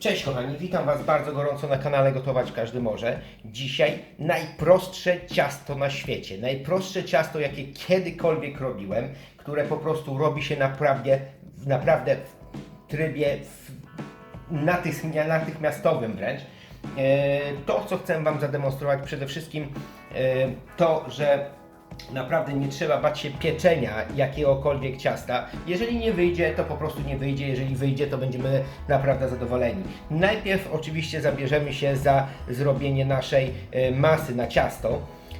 Cześć kochani, witam Was bardzo gorąco na kanale Gotować Każdy Może. Dzisiaj najprostsze ciasto na świecie. Najprostsze ciasto, jakie kiedykolwiek robiłem, które po prostu robi się naprawdę, naprawdę w trybie natychmiastowym wręcz. E, To, co chcę Wam zademonstrować, przede wszystkim e, to, że naprawdę nie trzeba bać się pieczenia jakiegokolwiek ciasta. Jeżeli nie wyjdzie, to po prostu nie wyjdzie. Jeżeli wyjdzie, to będziemy naprawdę zadowoleni. Najpierw oczywiście zabierzemy się za zrobienie naszej e, masy na ciasto.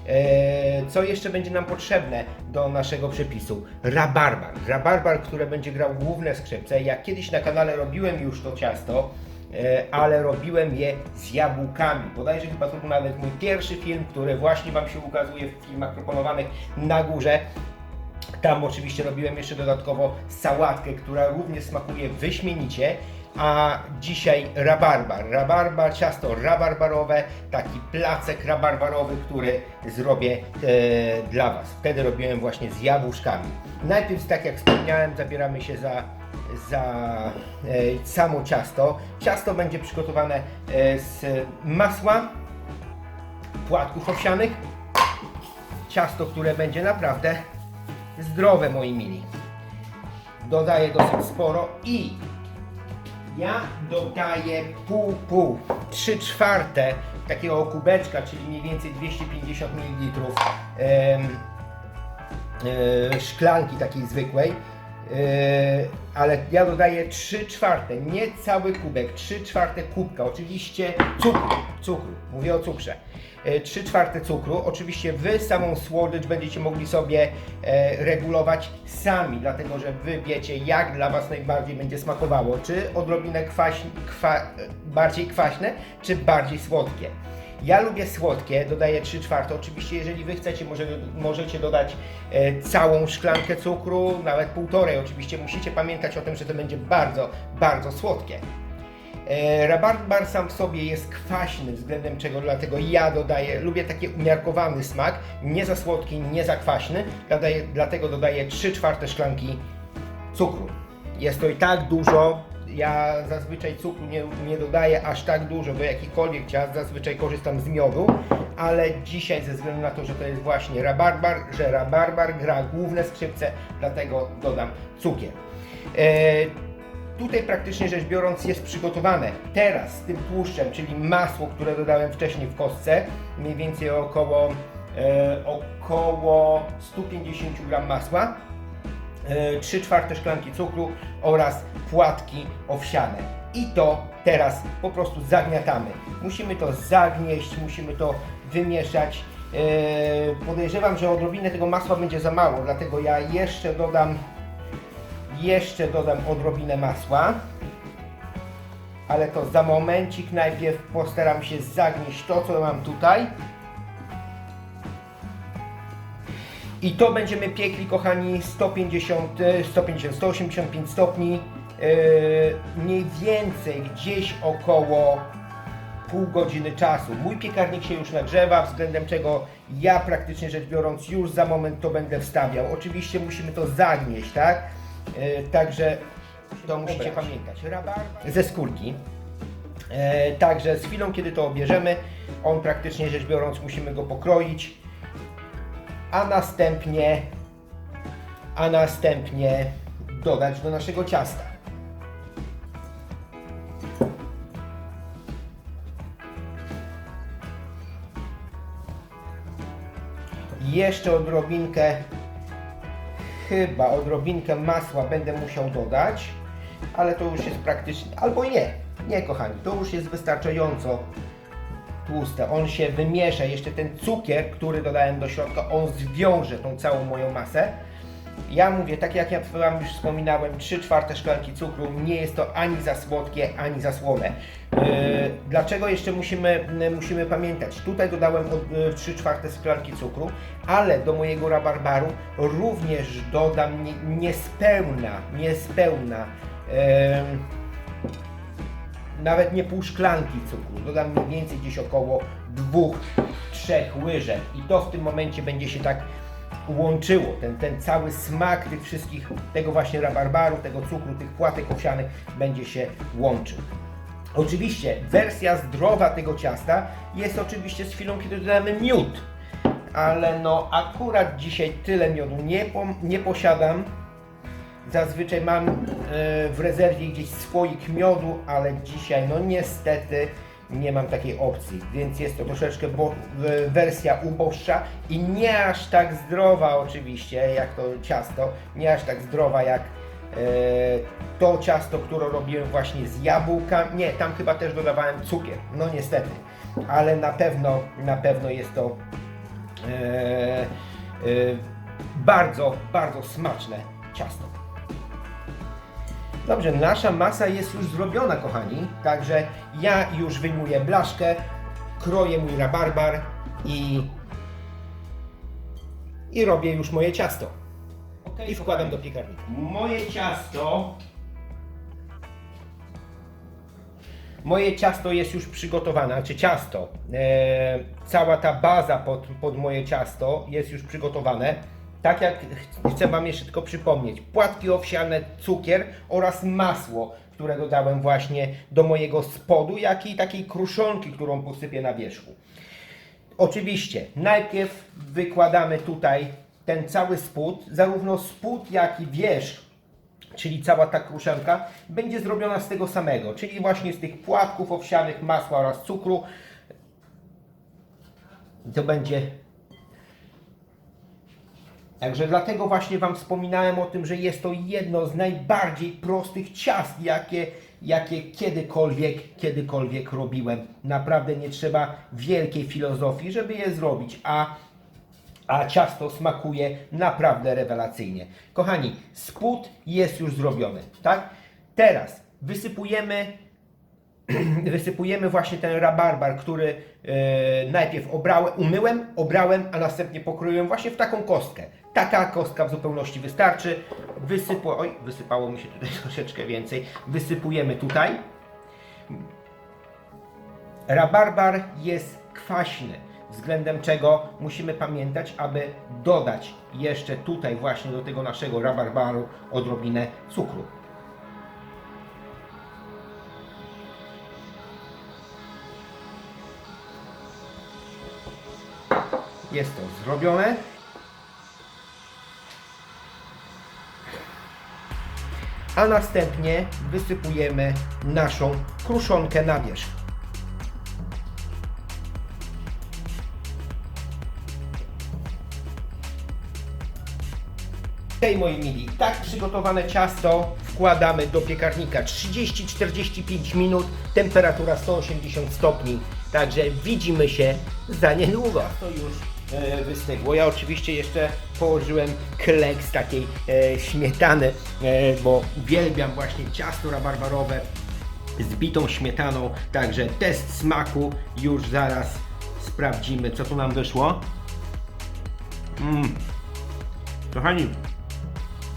E, Co jeszcze będzie nam potrzebne do naszego przepisu? Rabarbar. Rabarbar, który będzie grał główne skrzypce. Ja kiedyś na kanale robiłem już to ciasto, ale robiłem je z jabłkami. Bodajże chyba to był nawet mój pierwszy film, który właśnie Wam się ukazuje w filmach proponowanych na górze. Tam oczywiście robiłem jeszcze dodatkowo sałatkę, która również smakuje wyśmienicie. A dzisiaj rabarbar. Rabarbar, ciasto rabarbarowe, taki placek rabarbarowy, który zrobię e, dla Was. Wtedy robiłem właśnie z jabłuszkami. Najpierw, tak jak wspomniałem, zabieramy się za, za e, samo ciasto. Ciasto będzie przygotowane e, z masła, płatków owsianych, ciasto, które będzie naprawdę zdrowe, moi mili. Dodaję dosyć sporo i ja dodaję pół, pół, 3 czwarte takiego kubeczka, czyli mniej więcej 250 ml e, szklanki takiej zwykłej. E, ale ja dodaję 3 czwarte, nie cały kubek, 3 czwarte kubka, oczywiście cukru, cukru, mówię o cukrze. 3 czwarte cukru, oczywiście Wy samą słodycz będziecie mogli sobie e, regulować sami, dlatego że Wy wiecie jak dla Was najbardziej będzie smakowało, czy odrobinę kwaś, kwa, e, bardziej kwaśne, czy bardziej słodkie. Ja lubię słodkie, dodaję 3 czwarte. Oczywiście, jeżeli Wy chcecie, może, możecie dodać e, całą szklankę cukru, nawet półtorej. Oczywiście musicie pamiętać o tym, że to będzie bardzo, bardzo słodkie. E, Rabarbar sam w sobie jest kwaśny, względem czego dlatego ja dodaję, lubię taki umiarkowany smak, nie za słodki, nie za kwaśny, dlatego dodaję 3 czwarte szklanki cukru. Jest to i tak dużo, ja zazwyczaj cukru nie, nie dodaję aż tak dużo do jakichkolwiek ciast, zazwyczaj korzystam z miodu, ale dzisiaj ze względu na to, że to jest właśnie rabarbar, że rabarbar gra główne skrzypce, dlatego dodam cukier. E, Tutaj praktycznie rzecz biorąc jest przygotowane teraz z tym tłuszczem, czyli masło, które dodałem wcześniej w kostce, mniej więcej około, e, około 150 g masła, 3 czwarte szklanki cukru oraz płatki owsiane. I to teraz po prostu zagniatamy. Musimy to zagnieść, musimy to wymieszać. E, podejrzewam, że odrobinę tego masła będzie za mało, dlatego ja jeszcze dodam jeszcze dodam odrobinę masła. Ale to za momencik. Najpierw postaram się zagnieść to, co mam tutaj. I to będziemy piekli, kochani, 150, e, 150 185 stopni. e, Mniej więcej gdzieś około pół godziny czasu. Mój piekarnik się już nagrzewa, względem czego ja praktycznie rzecz biorąc już za moment to będę wstawiał. Oczywiście musimy to zagnieść, tak? E, Także to musicie pamiętać. Rabarbar ze skórki. E, Także z chwilą, kiedy to obierzemy, on praktycznie rzecz biorąc musimy go pokroić, a następnie, a następnie dodać do naszego ciasta. Jeszcze odrobinkę chyba odrobinkę masła będę musiał dodać, ale to już jest praktycznie, albo nie, nie kochani, to już jest wystarczająco tłuste. On się wymiesza, jeszcze ten cukier, który dodałem do środka, on zwiąże tą całą moją masę. Ja mówię, tak jak ja Wam już wspominałem, 3 czwarte szklanki cukru, nie jest to ani za słodkie, ani za słone. Yy, dlaczego jeszcze musimy, musimy pamiętać? Tutaj dodałem od- yy, 3 czwarte szklanki cukru, ale do mojego rabarbaru również dodam nie, niespełna, niespełna, yy, nawet nie pół szklanki cukru, dodam mniej więcej gdzieś około 2-3 łyżek i to w tym momencie będzie się tak łączyło, ten, ten cały smak tych wszystkich, tego właśnie rabarbaru, tego cukru, tych płatek owsianych będzie się łączył. Oczywiście wersja zdrowa tego ciasta jest oczywiście z chwilą, kiedy dodamy miód. Ale no akurat dzisiaj tyle miodu nie, pom- nie posiadam. Zazwyczaj mam e, w rezerwie gdzieś słoik miodu, ale dzisiaj no niestety nie mam takiej opcji, więc jest to troszeczkę bo, wersja uboższa i nie aż tak zdrowa oczywiście jak to ciasto, nie aż tak zdrowa jak e, to ciasto, które robiłem właśnie z jabłka. Nie, tam chyba też dodawałem cukier, no niestety, ale na pewno, na pewno jest to e, bardzo, bardzo smaczne ciasto. Dobrze, nasza masa jest już zrobiona, kochani. Także ja już wyjmuję blaszkę, kroję mój rabarbar i, i robię już moje ciasto. I wkładam do piekarnika. Moje ciasto. Moje ciasto jest już przygotowane, znaczy ciasto. E, cała ta baza pod, pod moje ciasto jest już przygotowane. Tak jak ch- chcę Wam jeszcze tylko przypomnieć, płatki owsiane, cukier oraz masło, które dodałem właśnie do mojego spodu, jak i takiej kruszonki, którą posypię na wierzchu. Oczywiście, najpierw wykładamy tutaj ten cały spód, zarówno spód, jak i wierzch, czyli cała ta kruszonka, będzie zrobiona z tego samego, czyli właśnie z tych płatków owsianych, masła oraz cukru. To będzie Także dlatego właśnie Wam wspominałem o tym, że jest to jedno z najbardziej prostych ciast, jakie, jakie kiedykolwiek, kiedykolwiek robiłem. Naprawdę nie trzeba wielkiej filozofii, żeby je zrobić, a, a ciasto smakuje naprawdę rewelacyjnie. Kochani, spód jest już zrobiony, tak? Teraz wysypujemy wysypujemy właśnie ten rabarbar, który e, najpierw obrałem, umyłem, obrałem, a następnie pokroiłem właśnie w taką kostkę. Taka kostka w zupełności wystarczy. Wysypu, oj, wysypało mi się tutaj troszeczkę więcej. Wysypujemy tutaj. Rabarbar jest kwaśny, względem czego musimy pamiętać, aby dodać jeszcze tutaj właśnie do tego naszego rabarbaru odrobinę cukru. Jest to zrobione. A następnie wysypujemy naszą kruszonkę na wierzch. Okej moi mili, tak przygotowane ciasto wkładamy do piekarnika 30-45 minut, temperatura 180 stopni, także widzimy się za niedługo. To już wystygło. Ja oczywiście jeszcze położyłem klek z takiej e, śmietany, e, bo uwielbiam właśnie ciasto rabarbarowe z bitą śmietaną, także test smaku już zaraz sprawdzimy, co tu nam wyszło. Mm. Kochani,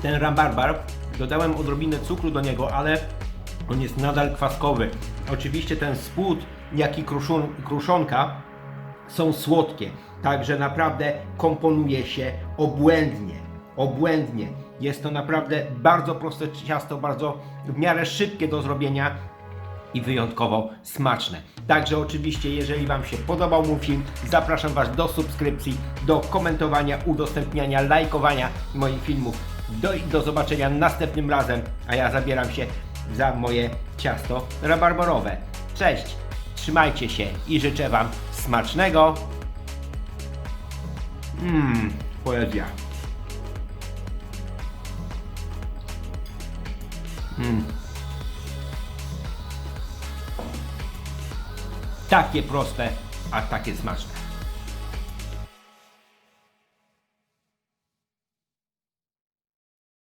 ten rabarbar, dodałem odrobinę cukru do niego, ale on jest nadal kwaskowy. Oczywiście ten spód, jak i kruszon, kruszonka są słodkie, także naprawdę komponuje się obłędnie, obłędnie. Jest to naprawdę bardzo proste ciasto, bardzo w miarę szybkie do zrobienia i wyjątkowo smaczne. Także oczywiście, jeżeli Wam się podobał mój film, zapraszam Was do subskrypcji, do komentowania, udostępniania, lajkowania moich filmów. Do, do zobaczenia następnym razem, a ja zabieram się za moje ciasto rabarborowe. Cześć, trzymajcie się i życzę Wam smacznego. Mmm, poezja. Mmm. Takie proste, a takie smaczne.